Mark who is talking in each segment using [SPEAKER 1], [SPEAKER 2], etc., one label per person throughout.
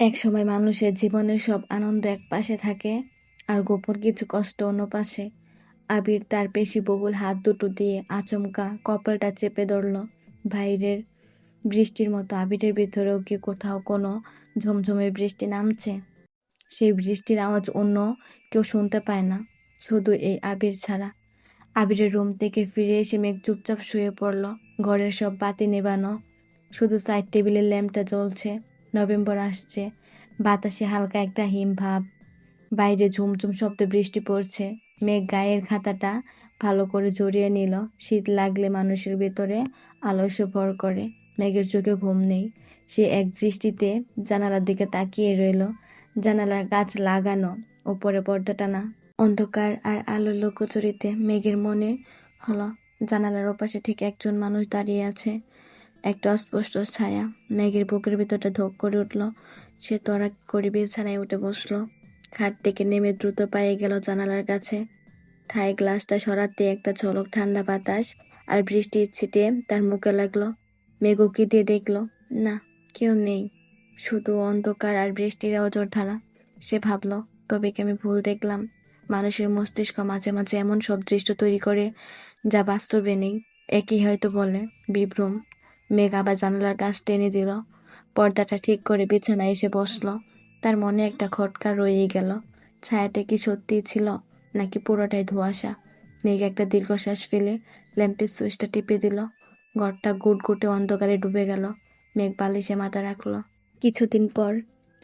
[SPEAKER 1] একসময় মানুষের জীবনের সব আনন্দ এক পাশে থাকে আর গোপন কিছু কষ্ট অন্য পাশে। আবির তার পেশি বহুল হাত দুটো দিয়ে আচমকা কপালটা চেপে ধরল। বাইরের বৃষ্টির মতো আবিরের ভিতরেও কি কোথাও কোনো ঝমঝমে বৃষ্টি নামছে? সেই বৃষ্টির আওয়াজ অন্য কেউ শুনতে পায় না, শুধু এই আবির ছাড়া। আবিরের রুম থেকে ফিরে এসে মেঘ চুপচাপ শুয়ে পড়ল। ঘরের সব বাতি নেবানো শুধু সাইড টেবিলের ল্যাম্পটা জ্বলছে। নভেম্বর আসছে। বাতাসে হালকা একটা হিম ভাব বাইরে ঝুমঝুম শব্দ বৃষ্টি পড়ছে। মেঘ গায়ের খাতাটা ভালো করে জড়িয়ে নিল। শীত লাগলে মানুষের ভেতরে আলস্য ভর করে। মেঘের চোখে ঘুম নেই। সে এক দৃষ্টিতে জানালার দিকে তাকিয়ে রইল। জানালার গাছ লাগানো, ওপরে পর্দা টানা। অন্ধকার আর আলোর লোকচুরিতে মেঘের মনে হলো, জানালার ওপাশে ঠিক একজন মানুষ দাঁড়িয়ে আছে। একটা অস্পষ্ট ছায়া মেঘের বুকের ভিতরটা ধোক করে উঠল। সে তরাক করে বিছানায় উঠে বসল। খাট থেকে নেমে দ্রুত পায়ে গেল জানালার কাছে। থাই গ্লাসটা সরাতে একটা ঝলক ঠান্ডা বাতাস আর বৃষ্টির ছিটে তার মুখে লাগল। মেঘও কি দিয়ে দেখল, না, কেউ নেই। শুধু অন্ধকার আর বৃষ্টির অজর ধারা। সে ভাবলো, তবে কি আমি ভুল দেখলাম? মানুষের মস্তিষ্ক মাঝে মাঝে এমন সব দৃশ্য তৈরি করে যা বাস্তবে নেই। একই হয়তো বলে বিভ্রম। মেঘ আবার জানালার কাছ টেনে দিল। পর্দাটা ঠিক করে বিছানায় এসে বসল। তার মনে একটা খটকা রয়েই গেল। ছায়াটা কি সত্যিই ছিল, নাকি পুরোটাই ধোঁয়াশা? মেঘ একটা দীর্ঘশ্বাস ফেলে ল্যাম্পের সুইচটা টিপে দিল। ঘরটা গুটগুটে অন্ধকারে ডুবে গেল। মেঘ বালিশে মাথা রাখল। কিছুদিন পর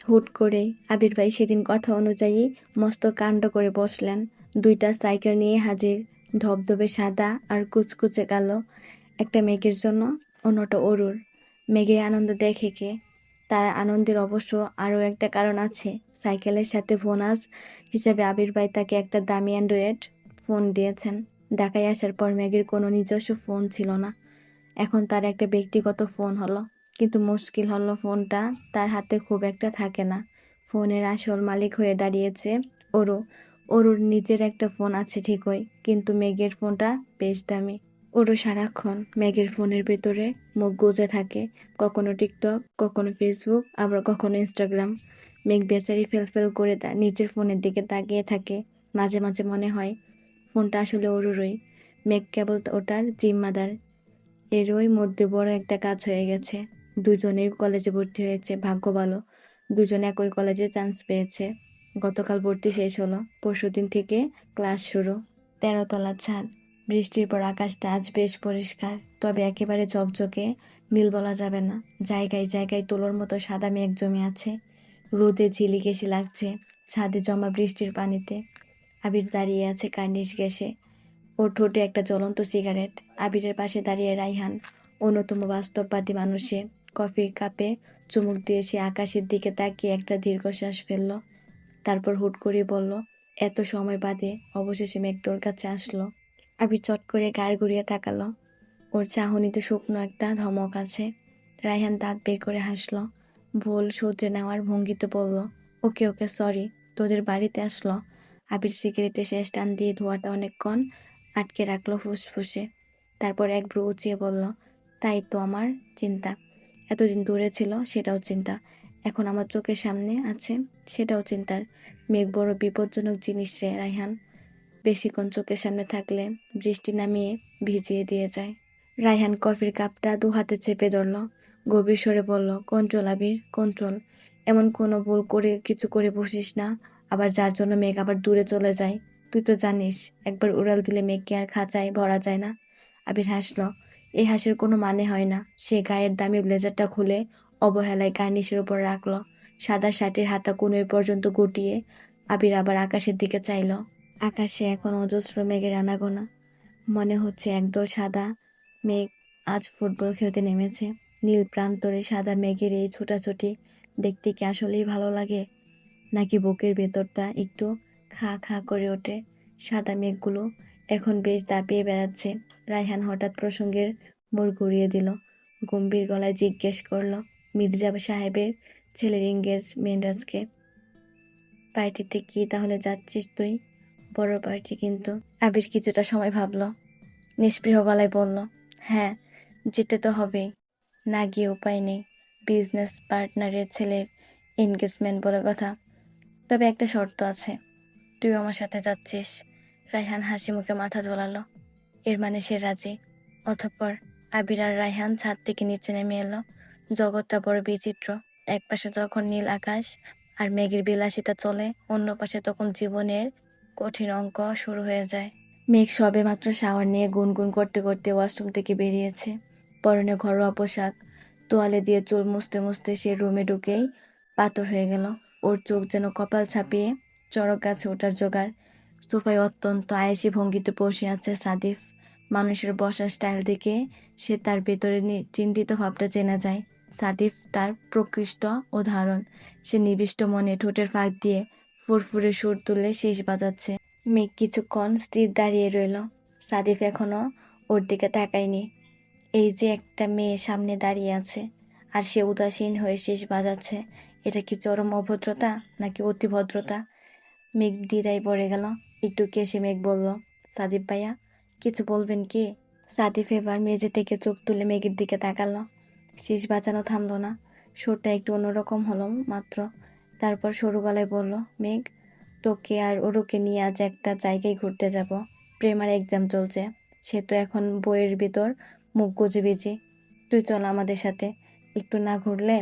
[SPEAKER 1] হুট করে আবির ভাই সেদিন কথা অনুযায়ী মস্ত কাণ্ড করে বসলেন। দুইটা সাইকেল নিয়ে হাজির। ধবধবে সাদা আর কুচকুচে কালো। একটা মেঘের জন্য অন্যটা অরুর মেঘের আনন্দ দেখে কে? তার আনন্দের অবশ্য আরও একটা কারণ আছে। সাইকেলের সাথে বোনাস হিসেবে আবির ভাই তাকে একটা দামি অ্যান্ড্রয়েড ফোন দিয়েছেন। ঢাকায় আসার পর ম্যাগির কোনো নিজস্ব ফোন ছিল না। এখন তার একটা ব্যক্তিগত ফোন হলো। কিন্তু মুশকিল হলো ফোনটা তার হাতে খুব একটা থাকে না। ফোনের আসল মালিক হয়ে দাঁড়িয়েছে ওরু ওরুর নিজের একটা ফোন আছে ঠিকই, কিন্তু মেঘের ফোনটা বেশ দামি। ওরও সারাক্ষণ ম্যাগের ফোনের ভেতরে মুখ গুজে থাকে। কখনো টিকটক, কখনো ফেসবুক, আবার কখনো ইনস্টাগ্রাম। মেঘ বেচারি ফেল ফেল করে তা নিজের ফোনের দিকে তাকিয়ে থাকে। মাঝে মাঝে মনে হয়, ফোনটা আসলে ওরুরই। মেঘ কেবল ওটার জিম্মাদার। এরই মধ্যে বড় একটা কাজ হয়ে গেছে। দুজনেই কলেজে ভর্তি হয়েছে, ভাগ্য ভালো। দুজনে একই কলেজে চান্স পেয়েছে। গতকাল ভর্তি শেষ হলো। পরশুদিন থেকে ক্লাস শুরু। তেরোতলা ছাদ। বৃষ্টির পর আকাশটা আজ বেশ পরিষ্কার, তবে একেবারে চকচকে নীল বলা যাবে না। জায়গায় জায়গায় তুলোর মতো সাদা মেঘ জমে আছে। রোদে ঝিলি গেসে লাগছে ছাদে জমা বৃষ্টির পানিতে। আবির দাঁড়িয়ে আছে কার্নিশ গ্যাসে। ওর ঠোঁটে একটা জ্বলন্ত সিগারেট। আবিরের পাশে দাঁড়িয়ে রাইহান, অন্যতম বাস্তববাদী মানুষে কফির কাপে চুমুক দিয়ে সে আকাশের দিকে তাকিয়ে একটা দীর্ঘশ্বাস ফেলল। তারপর হুট করে বলল, এত সময় বাদে অবশেষে মেঘ তোর কাছে আসলো। আবি চট করে গায়ে ঘুরিয়ে তাকালো। ওর চাহনিতে শুকনো একটা ধমক আছে। রায়হান দাঁত বের করে হাসলো। ভুল শুধরে নেওয়ার ভঙ্গিতে বলল, ওকে ওকে সরি তোদের বাড়িতে আসলো। আবির সিগারেটে শেষ টান দিয়ে ধোয়াটা অনেকক্ষণ আটকে রাখল ফুসফুসে। তারপর এক ব্রু উঁচিয়ে বলল, তাই তো আমার চিন্তা। এতদিন দূরে ছিল, সেটাও চিন্তা। এখন আমার চোখের সামনে আছে, সেটাও চিন্তার। মেঘ বড় বিপজ্জনক জিনিস রে, রায়হান। বেশিক্ষণ চোখের সামনে থাকলে বৃষ্টি নামিয়ে ভিজিয়ে দিয়ে যায়। রায়হান কফির কাপটা দু হাতে চেপে ধরল। গভীর স্বরে বলল, কন্ট্রোল আবির, কন্ট্রোল। এমন কোনো ভুল করে কিছু করে বসিস না। আবার যার জন্য মেঘ আবার দূরে চলে যায়। তুই তো জানিস, একবার উড়াল দিলে মেঘকে আর খাঁচায় ভরা যায় না। আবির হাসলো, এই হাসির কোনো মানে হয় না। সে গায়ের দামি ব্লেজারটা খুলে অবহেলায় কার্নিশের উপর রাখল। সাদা শার্টের হাতা কোনোই পর্যন্ত গুটিয়ে আবির আবার আকাশের দিকে চাইল। আকাশে এখন অজস্র মেঘের আনাগোনা। মনে হচ্ছে একদল সাদা মেঘ আজ ফুটবল খেলতে নেমেছে। নীল প্রান্তরে সাদা মেঘের এই ছোটাছুটি দেখতে কি আসলেই ভালো লাগে? নাকি বুকের ভেতরটা একটু খা খা করে ওঠে? সাদা মেঘগুলো এখন বেশ দাপিয়ে বেড়াচ্ছে। রায়হান হঠাৎ প্রসঙ্গের মোড় ঘুরিয়ে দিল। গম্ভীর গলায় জিজ্ঞেস করল, মির্জা সাহেবের ছেলের এঙ্গেজমেন্ট আজকে। পার্টিতে কি তাহলে যাচ্ছিস তুই? বড় পার্টি কিন্তু। আবির কিছুটা সময় ভাবলো। নিষ্পৃহ গলায় বলল হ্যাঁ যেতে তো হবেই। না গিয়ে উপায় নেই। বিজনেস পার্টনারের ছেলের এনগেজমেন্ট বলে কথা। তবে একটা শর্ত আছে। তুই আমার সাথে যাচ্ছিস। রায়হান হাসি মুখে মাথা দোলালো এর মানে সে রাজি। অতঃপর আবির আর রায়হান ছাদ থেকে নিচে নেমে এলো। জগৎটা বড় বিচিত্র। এক পাশে যখন নীল আকাশ আর মেঘের বিলাসিতা চলে, অন্য পাশে তখন জীবনের কঠিন অঙ্ক শুরু হয়ে যায়। মেঘ সবে মাত্র শাওয়ার নিয়ে গুনগুন করতে করতে ওয়াশরুম থেকে বেরিয়েছে। পরনে ঘরোয়া পোশাক, তোয়ালে দিয়ে চুল মুছতে মুছতে সে রুমে ঢুকেই পাথর হয়ে গেল। ওর চোখ যেন কপাল ছাপিয়ে চড়ক গাছে ওঠার জোগাড়। সোফায় অত্যন্ত আয়েসি ভঙ্গিতে বসে আছে সাদিফ। মানুষের বসার স্টাইল দেখে সে তার ভেতরে চিন্তিত ভাবটা চেনা যায়। সাদিফ তার প্রকৃষ্ট উদাহরণ। সে নিবিষ্ট মনে ঠোঁটের ফাঁক দিয়ে ফুরফুরে সুর তুলে শেষ বাজাচ্ছে। মেঘ কিছুক্ষণ স্থির দাঁড়িয়ে রইল। সাদিফ এখনও ওর দিকে তাকায়নি। এই যে একটা মেয়ে সামনে দাঁড়িয়ে আছে, আর সে উদাসীন হয়ে শেষ বাজাচ্ছে। এটা কি চরম অভদ্রতা নাকি অতিভদ্রতা? মেঘ দ্বিধায় পড়ে গেল। একটু কেসে মেঘ বলল, সাদিফ ভাইয়া, কিছু বলবেন কি? সাদিফ এবার মেঝে থেকে চোখ তুলে মেঘের দিকে তাকালো। শেষ বাঁচানো থামলো না। সুরটা একটু অন্যরকম হলো মাত্র। তারপর সরু গলায় বলল, মেঘ, তোকে আর ওরুকে নিয়ে আজ একটা জায়গায় ঘুরতে যাব। প্রেমার এক্সাম চলছে। সে তো এখন বইয়ের ভিতর, মুখ গুজে বিজি। তুই চল আমাদের সাথে। একটু না ঘুরলে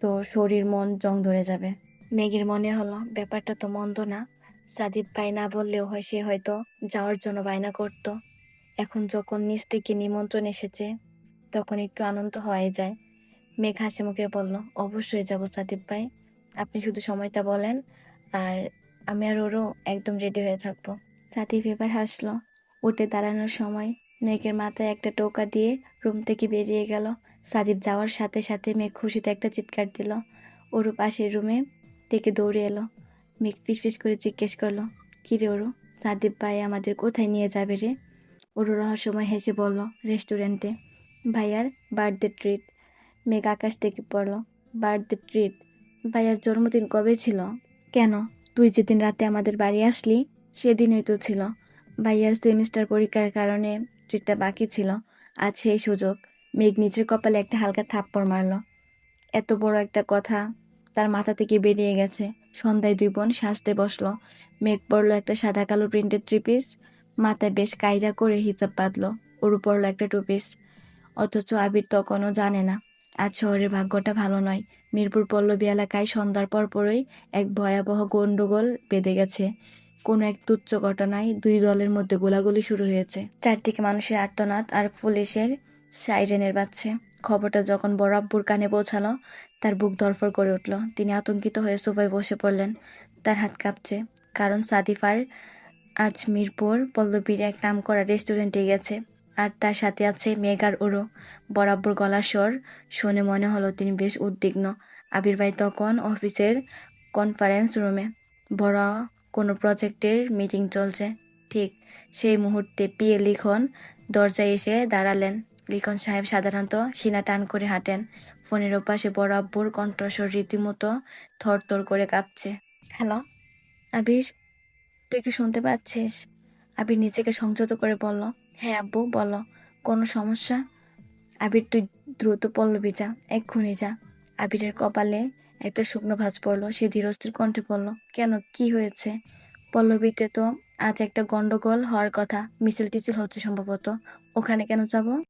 [SPEAKER 1] তো শরীর মন জং ধরে যাবে। মেঘের মনে হলো, ব্যাপারটা তো মন্দ না। সাদিপ ভাই না বললেও হয়, সে হয়তো যাওয়ার জন্য বায়না করত। এখন যখন নিজ থেকে নিমন্ত্রণ এসেছে, তখন একটু আনন্দ হয়ে যায়। মেঘ হাসি মুখে বলল, অবশ্যই যাব সাদিপ ভাই। আপনি শুধু সময়টা বলেন, আর আমি আর ওরও একদম রেডি হয়ে থাকব। সাদিপ এবার হাসলো। উঠে দাঁড়ানোর সময় মেঘের মাথায় একটা টোকা দিয়ে রুম থেকে বেরিয়ে গেল। সাদিপ যাওয়ার সাথে সাথে মেঘ খুশিতে একটা চিৎকার দিল। ওরু পাশের রুমে থেকে দৌড়ে এলো। মেঘ ফিসফিস করে জিজ্ঞেস করল, কী রে ওরু? সাদিপ ভাই আমাদের কোথায় নিয়ে যাবে রে? ওরু রহস্যময় হেসে বলল, রেস্টুরেন্টে। ভাইয়ার বার্থডে ট্রিট? মেঘ আকাশ থেকে পড়ল, বার্থডে ট্রিট? ভাইয়ার জন্মদিন কবে ছিল? কেন? তুই যেদিন রাতে আমাদের বাড়ি আসলি, সেদিনই তো ছিল। ভাইয়ার সেমিস্টার পরীক্ষার কারণে ট্রিটটা বাকি ছিল। আজ সেই সুযোগ। মেঘ নিজের কপালে একটা হালকা থাপ্পড় মারলো। এত বড় একটা কথা তার মাথা থেকে বেরিয়ে গেছে। সন্ধ্যায় দুই বোন সাজতে বসল। মেঘ পরলো একটা সাদা কালো প্রিন্টেড থ্রি পিস। মাথায় বেশ কায়দা করে হিসাব বাঁধলো। ওর পরলো একটা টুপিস অথচ আবির তখনও জানে না। আজ শহরের ভাগ্যটা ভালো নয়। মিরপুর পল্লবী এলাকায় সন্ধ্যার পর পরই এক ভয়াবহ গন্ডগোল বেঁধে গেছে। কোনো এক তুচ্ছ ঘটনায় দুই দলের মধ্যে গোলাগুলি শুরু হয়েছে। চারদিকে মানুষের আর্তনাদ আর পুলিশের সাইরেনের বাজছে। খবরটা যখন বড় আব্বুর কানে পৌঁছালো, তার বুক ধরফর করে উঠল। তিনি আতঙ্কিত হয়ে সোফায় বসে পড়লেন। তার হাত কাঁপছে। কারণ সাদিফার আজ মিরপুর পল্লবীর এক নাম করা রেস্টুরেন্টে গেছে। আর তার সাথে আছে মেঘার উড়ো বরাবর গলার স্বর শুনে মনে হলো তিনি বেশ উদ্বিগ্ন। আবির ভাই তখন অফিসের কনফারেন্স রুমে। বড় কোনো প্রজেক্টের মিটিং চলছে। ঠিক সেই মুহূর্তে পিএ লিখন দরজায় এসে দাঁড়ালেন। লিখন সাহেব সাধারণত সিনা টান করে হাঁটেন। ফোনের ওপাশে বড় আব্বুর কণ্ঠস্বর রীতিমতো থরথর করে কাঁপছে। হ্যালো। আবির তুই কি শুনতে পাচ্ছিস? আবির নিজেকে সংযত করে বলল। হ্যাঁ আব্বু, বলো। কোনো সমস্যা? আবির, তুই দ্রুত পল্লবী যা, এক্ষুনি যা। আবিরের কপালে একটা শুকনো ভাঁজ পড়ল, সে ধীরস্থির কণ্ঠে পড়ল কেন? কি হয়েছে? পল্লবীতে তো আজ একটা গন্ডগোল হওয়ার কথা মিছিল টিছিল হচ্ছে সম্ভবত। ওখানে কেন যাব?